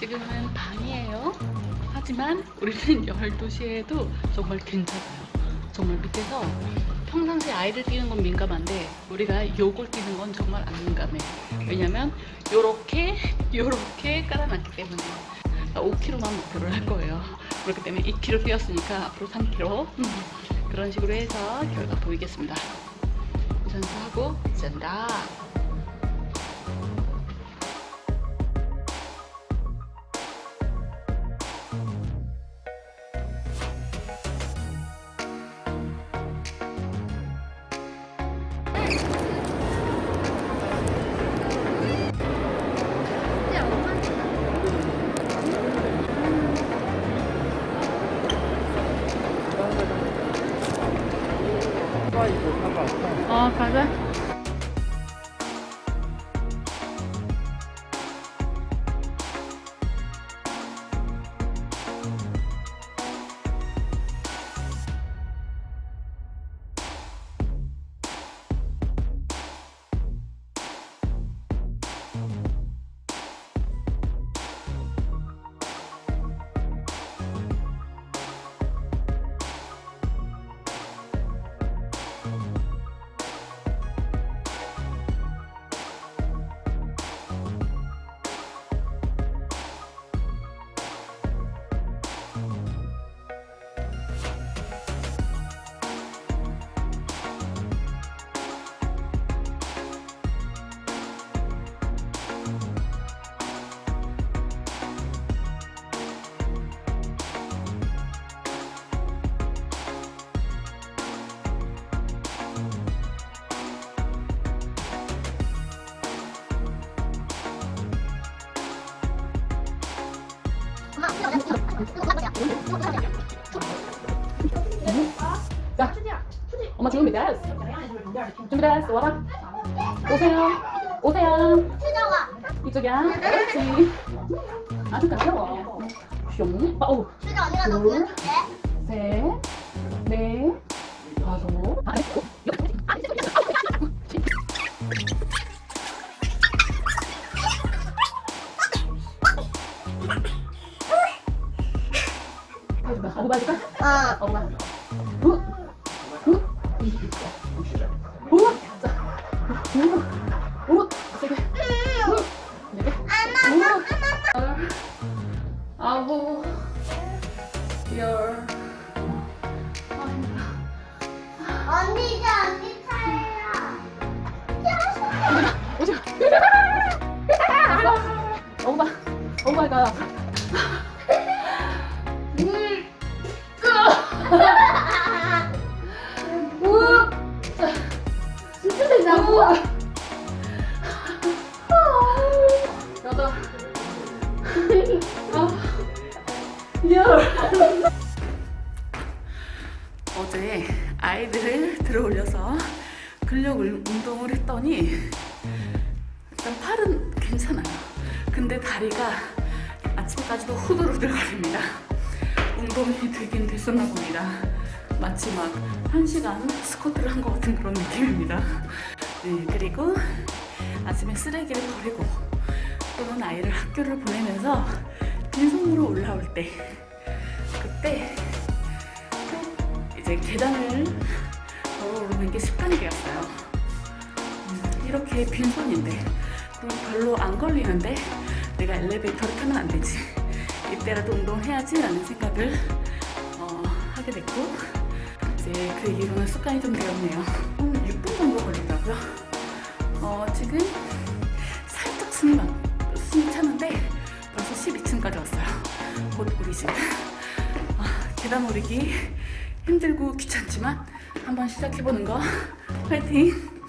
지금은 밤이에요. 하지만 우리는 12시에도 정말 괜찮아요. 정말 밑에서 평상시 아이들 뛰는 건 민감한데 우리가 요걸 뛰는 건 정말 안 민감해. 왜냐면 요렇게 요렇게 깔아놨기 때문에 5km만 목표를 할 거예요. 그렇기 때문에 2km 뛰었으니까 앞으로 3km 그런 식으로 해서 결과 보이겠습니다. 우선수하고 짠다. 어, 가 자. 자, 엄마 준비됐어. 준비됐어. 와라. 오세요. 오세요. 이쪽이야. 그렇지. 아주 가벼워. 슝. 아, 오. 수정 언니가 너 보여줄게. 셋, 넷, 다섯, 아, 줄까? 아구 해줄까? 어. 어구 봐. 후, 후, 후, 자, 후, 후, 세게, 후, 네 개, 후, 열, 아홉, 열. 아, 힘들어. 언니 이제 언니 차례야. 오지 마. 엄마, 엄마가. 여덟, 아홉, 열. 어제 아이들을 들어 올려서 근력 운동을 했더니 일단 팔은 괜찮아요. 근데 다리가 아침까지도 후들후들 거립니다. 운동이 되긴 됐었나 봅니다. 마치 막한 시간 스쿼트를 한 것 같은 그런 느낌입니다. 네, 그리고 아침에 쓰레기를 버리고 또는 아이를 학교를 보내면서 빈손으로 올라올 때 그때 이제 계단을 걸어오르는 게 습관이 되었어요. 음, 이렇게 빈손인데 별로 안 걸리는데 내가 엘리베이터를 타면 안 되지. 이때라도 운동해야지 라는 생각을 어, 하게 됐고 이제 그 이후로는 습관이 좀 되었네요. 한 6분 정도 걸리더라고요. 어, 지금 살짝 숨이, 막, 숨이 차는데 벌써 12층까지 왔어요. 곧 우리 집. 아, 계단 오르기 힘들고 귀찮지만 한번 시작해보는 거 화이팅!